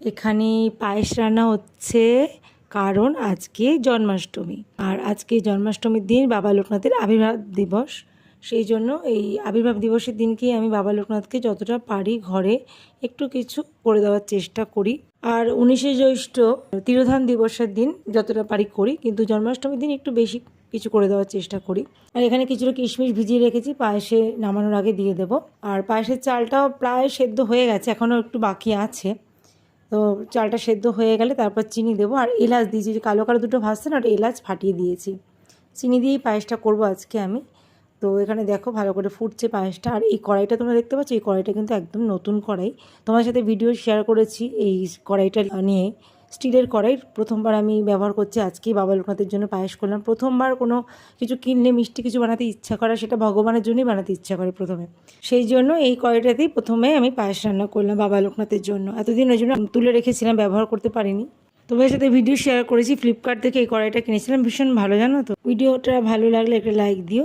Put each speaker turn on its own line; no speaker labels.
এখানে পায়েস রান্না হচ্ছে, কারণ আজকে জন্মাষ্টমী। আর আজকে জন্মাষ্টমীর দিন বাবা লোকনাথের আবির্ভাব দিবস। সেই জন্য এই আবির্ভাব দিবসের দিনকেই আমি বাবা লোকনাথকে যতটা পারি ঘরে একটু কিছু করে দেওয়ার চেষ্টা করি। আর উনিশে জ্যৈষ্ঠ তিরোধান দিবসের দিন যতটা পারি করি, কিন্তু জন্মাষ্টমীর দিন একটু বেশি কিছু করে দেওয়ার চেষ্টা করি। আর এখানে কিছুটা কিশমিশ ভিজিয়ে রেখেছি, পায়েসে নামানোর আগে দিয়ে দেবো। আর পায়েসের চালটাও প্রায় সেদ্ধ হয়ে গেছে, এখনও একটু বাকি আছে। তো চালটা সেদ্ধ হয়ে গেলে তারপর চিনি দেবো। আর এলাচ দিয়েছি যে কালো কালো দুটো ভাজছে না, ওটা এলাচ ফাটিয়ে দিয়েছি। চিনি দিয়েই পায়েসটা করব আজকে আমি। তো এখানে দেখো ভালো করে ফুটছে পায়েসটা। আর এই কড়াইটা তোমরা দেখতে পাচ্ছ, এই কড়াইটা কিন্তু একদম নতুন কড়াই। তোমার সাথে ভিডিও শেয়ার করেছি এই কড়াইটা নিয়ে। স্টিলের কড়াই প্রথমবার আমি ব্যবহার করছি। আজকেই বাবা লোকনাথের জন্য পায়েস করলাম। প্রথমবার কোনো কিছু কিনলে, মিষ্টি কিছু বানাতে ইচ্ছা করা, সেটা ভগবানের জন্যই বানাতে ইচ্ছা করে প্রথমে। সেই জন্য এই কড়াইটাতেই প্রথমে আমি পায়েস রান্না করলাম বাবা লোকনাথের জন্য। এতদিন ওই জন্য তুলে রেখেছিলাম, ব্যবহার করতে পারিনি। তোমাদের সাথে ভিডিও শেয়ার করেছি ফ্লিপকার্ট থেকে এই কড়াইটা কিনেছিলাম। ভীষণ ভালো, জানো তো? ভিডিওটা ভালো লাগলে একটা লাইক দিও।